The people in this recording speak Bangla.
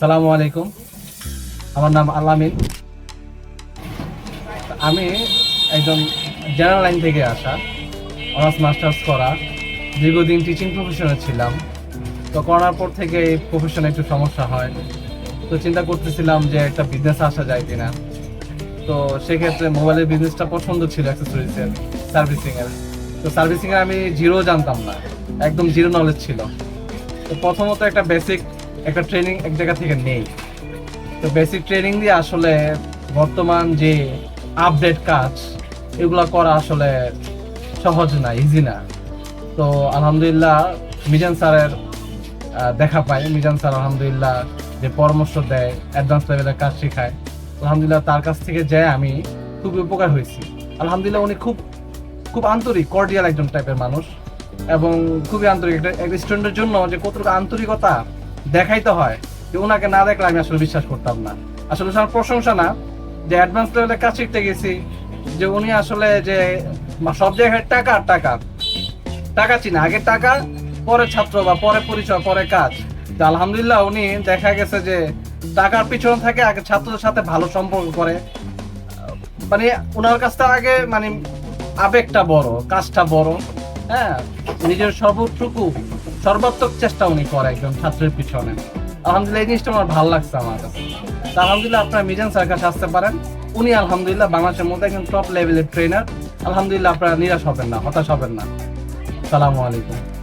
সালামু আলাইকুম। আমার নাম আলামিন। আমি একজন জেনারেল লাইন থেকে আসা, অনার্স, মাস্টার্স করা। দীর্ঘদিন টিচিং প্রফেশনে ছিলাম। তো করার পর থেকে এই প্রফেশনে একটু সমস্যা হয়। তো চিন্তা করতেছিলাম যে একটা বিজনেস আসা যায় কিনা। তো সেক্ষেত্রে মোবাইলের বিজনেসটা পছন্দ ছিল অ্যাক্সেসরিজের সার্ভিসিংয়ের তো সার্ভিসিং এর আমি জিরো জানতাম না। একদম জিরো নলেজ ছিল। তো প্রথমত একটা বেসিক একটা ট্রেনিং এক জায়গা থেকে নেই। তো বেসিক ট্রেনিং দিয়ে আসলে বর্তমান যে আপডেট কাজ, এগুলো করা আসলে সহজ না ইজি না। তো আলহামদুলিল্লাহ, মিজান স্যারের দেখা পাই। মিজান স্যার আলহামদুলিল্লাহ যে পরামর্শ দেয় অ্যাডভান্স লেভেলের কাজ শেখায়। আলহামদুলিল্লাহ তার কাছ থেকে যে আমি খুবই উপকার হয়েছি। আলহামদুলিল্লাহ উনি খুব খুব আন্তরিক কর্ডিয়াল একজন টাইপের মানুষ। এবং খুবই আন্তরিক, একটা স্টুডেন্টের জন্য যে কতটুকু আন্তরিকতা দেখাইতে হয় যে ওনাকে না দেখলে আমি আসলে বিশ্বাস করতাম না। আসলে আমার প্রশংসা না, যে অ্যাডভান্স লেভেলের কাজ শিখতে গেছি, যে উনি আসলে যে সব জায়গায় টাকা আর টাকা। টাকা চিনা, আগে টাকা, পরে ছাত্র বা পরে পরিচয়, পরে কাজ। তো আলহামদুলিল্লাহ উনি দেখা গেছে যে টাকার পিছনে থাকে আগে ছাত্রদের সাথে ভালো সম্পর্ক করে। মানে ওনার কাছটা আগে মানে আবেগটা বড়, কাজটা বড় হ্যাঁ নিজের সর্বটুকু সর্বাত্মক চেষ্টা উনি করে একজন ছাত্রের পিছনে। আলহামদুলিল্লাহ, এই জিনিসটা আমার ভালো লাগছে আমার কাছে। আলহামদুলিল্লাহ আপনার মিজান স্যার কাছে আসতে পারেন। উনি আলহামদুলিল্লাহ বাংলাদেশের মধ্যে একজন টপ লেভেলের ট্রেনার আলহামদুলিল্লাহ আপনারা নিরাশ হবেন না, হতাশ হবেন না। সালামু আলাইকুম।